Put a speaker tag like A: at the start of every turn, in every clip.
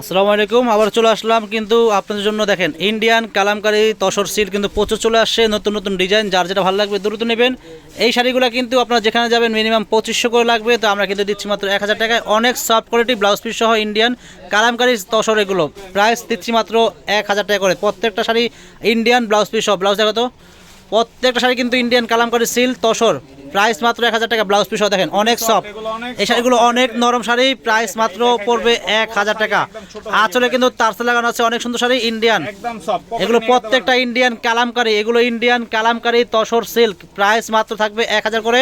A: আসসালামু আলাইকুম, আবার চলে আসলাম কিন্তু আপনাদের জন্য দেখেন ইন্ডিয়ান কালামকারি তসর সিল কিন্তু প্রচুর চলে আসছে, নতুন নতুন ডিজাইন যার যেটা ভালো লাগবে দ্রুত নেবেন। এই শাড়িগুলো কিন্তু আপনারা যেখানে যাবেন মিনিমাম পঁচিশশো করে লাগবে, তো আমরা কিন্তু দিচ্ছি মাত্র এক হাজার টাকায়। অনেক সফট কোয়ালিটি ব্লাউজ পিস সহ ইন্ডিয়ান কালামকারি তসর এগুলো। প্রাইস দিচ্ছি মাত্র এক হাজার টাকা করে। প্রত্যেকটা শাড়ি ইন্ডিয়ান ব্লাউজ পিস সহ। ব্লাউজ দেখো তো। প্রত্যেকটা শাড়ি কিন্তু Indian kalamkari silk tussar. Price মাত্র এক হাজার টাকা ব্লাউজ পিস দেখেন অনেক সফট এই শাড়িগুলো অনেক নরম শাড়ি প্রাইস মাত্র পড়বে এক হাজার টাকা। আঁচলে কিন্তু তারসে লাগানো আছে অনেক সুন্দর শাড়ি ইন্ডিয়ান এগুলো প্রত্যেকটা ইন্ডিয়ান কালামকারি এগুলো Indian kalamkari tussar silk. Price মাত্র থাকবে এক হাজার করে।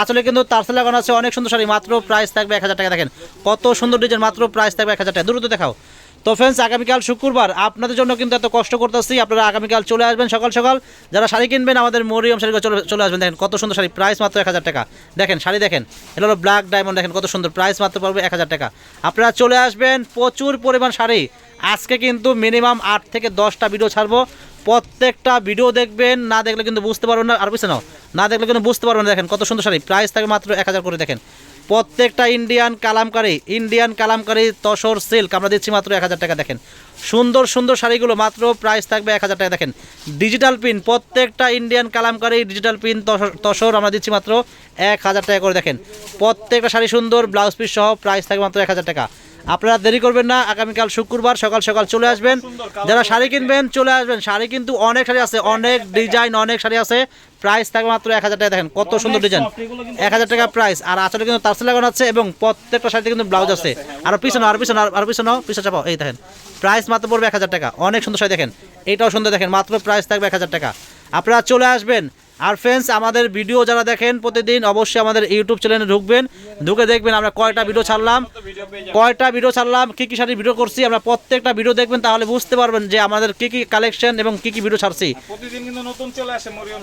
A: আঁচলে কিন্তু তারসে লাগানো আছে অনেক সুন্দর শাড়ি মাত্র প্রাইস থাকবে এক হাজার টাকা। দেখেন কত সুন্দর ডিজাইন মাত্র প্রাইস থাকবে এক হাজার টাকা। দ্রুত দেখাও। তো ফ্রেন্ডস আগামীকাল শুক্রবার আপনাদের জন্য কিন্তু এত কষ্ট করতেছি। আপনারা আগামীকাল চলে আসবেন সকাল সকাল। যারা শাড়ি কিনবেন, আমাদের মরিয়ম শাড়ি চলে চলে আসবেন। দেখেন কত সুন্দর শাড়ি প্রাইস মাত্র এক হাজার টাকা। দেখেন, শাড়ি দেখেন, এটা হলো ব্ল্যাক ডায়মন্ড দেখেন কত সুন্দর প্রাইস মাত্র পড়বে এক হাজার টাকা। আপনারা চলে আসবেন, প্রচুর পরিমাণ শাড়ি। আজকে কিন্তু মিনিমাম আট থেকে দশটা ভিডিও ছাড়বো। প্রত্যেকটা ভিডিও দেখবেন, না দেখলে কিন্তু বুঝতে পারবেন না। আর বুঝতে নাও না দেখলে কিন্তু বুঝতে পারবেন না। দেখেন কত সুন্দর শাড়ি প্রাইস থাকবে মাত্র এক হাজার করে, দেখেন। প্রত্যেকটা Indian kalamkari Indian kalamkari tussar silk আমরা দিচ্ছি মাত্র এক হাজার টাকা দেখেন। সুন্দর সুন্দর শাড়িগুলো মাত্র প্রাইস থাকবে এক হাজার টাকা দেখেন। ডিজিটাল পিন প্রত্যেকটা Indian kalamkari digital pin tussar- tussar আমরা দিচ্ছি মাত্র এক হাজার টাকা করে দেখেন। প্রত্যেকটা শাড়ি সুন্দর ব্লাউজ পিস সহ প্রাইস থাকবে মাত্র এক হাজার টাকা। আপনারা দেরি করবেন না আগামীকাল শুক্রবার সকাল সকাল চলে আসবেন। যারা শাড়ি কিনবেন চলে আসবেন। শাড়ি কিন্তু অনেক শাড়ি আছে অনেক ডিজাইন অনেক শাড়ি আছে। প্রাইস থাকবে মাত্র এক হাজার টাকা। দেখেন কত সুন্দর ডিজাইন এক হাজার টাকা প্রাইস আর আসলে কিন্তু তার লাগানো আছে এবং প্রত্যেকটা শাড়িতে কিন্তু ব্লাউজ আছে। আর পিছনে আর পিছনে আর পিছনে পিছনে চাপাও। এই দেখেন প্রাইস মাত্র পড়বে এক হাজার টাকা। অনেক সুন্দর শাড়ি দেখেন। এটাও সুন্দর দেখেন মাত্র প্রাইস থাকবে এক হাজার টাকা। আপনারা চলে আসবেন আর ফ্রেন্ডস আমাদের ভিডিও যারা দেখেন প্রতিদিন অবশ্যই আমাদের ইউটিউব চ্যানেলে ঢুকবেন। ঢুকে দেখবেন আমরা কয়টা ভিডিও ছাড়লাম। কয়টা ভিডিও ছাড়লাম কী কী শাড়ির ভিডিও করছি আমরা প্রত্যেকটা ভিডিও দেখবেন তাহলে বুঝতে পারবেন যে আমাদের কী কী কালেকশন এবং কী কী ভিডিও ছাড়ছি।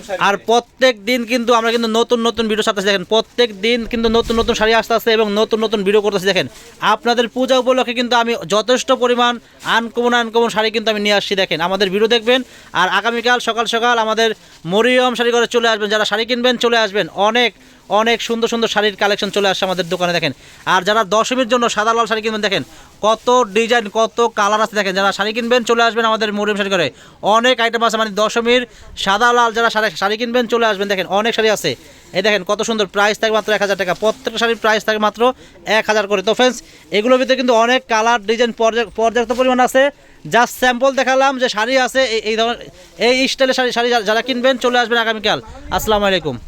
B: শাড়ি।
A: আর প্রত্যেক দিন কিন্তু আমরা কিন্তু নতুন নতুন ভিডিও ছাড়তেছি দেখেন। প্রত্যেক দিন কিন্তু নতুন নতুন শাড়ি আসতে আসতে এবং নতুন নতুন ভিডিও করতেছি দেখেন। আপনাদের পূজা উপলক্ষে কিন্তু আমি যথেষ্ট পরিমাণ আনকমন আনকমন শাড়ি কিন্তু আমি নিয়ে আসছি দেখেন। আমাদের ভিডিও দেখবেন আর আগামীকাল সকাল সকাল আমাদের মরিয়ম শাড়ি করে চলে আসবেন, যারা শাড়ি কিনবেন চলে আসবেন। অনেক অনেক সুন্দর সুন্দর শাড়ির কালেকশন চলে আসছে আমাদের দোকানে, দেখেন। আর যারা দশমীর জন্য সাদা, লাল শাড়ি কিনবেন, দেখেন, কত ডিজাইন, কত কালার আছে, দেখেন। যারা শাড়ি কিনবেন চলে আসবেন আমাদের মরিয়ম শাড়ি করে অনেক আইটেম আছে মানে দশমীর সাদা, লাল যারা শাড়ি শাড়ি কিনবেন চলে আসবেন, দেখেন, অনেক শাড়ি আছে। এই দেখেন, কত সুন্দর প্রাইস থাকে মাত্র এক হাজার টাকা। প্রত্যেকটা শাড়ির প্রাইস থাকে মাত্র এক হাজার করে। তো ফ্রেন্ডস এগুলোর ভিতরে কিন্তু অনেক কালার ডিজাইন পর্যাপ্ত পরিমাণ আছে। জাস্ট স্যাম্পল দেখালাম যে শাড়ি আছে, এই- ধরনের এই স্টাইলের শাড়ি শাড়ি যারা কিনবেন চলে আসবেন আগামীকাল। আসসালামু আলাইকুম।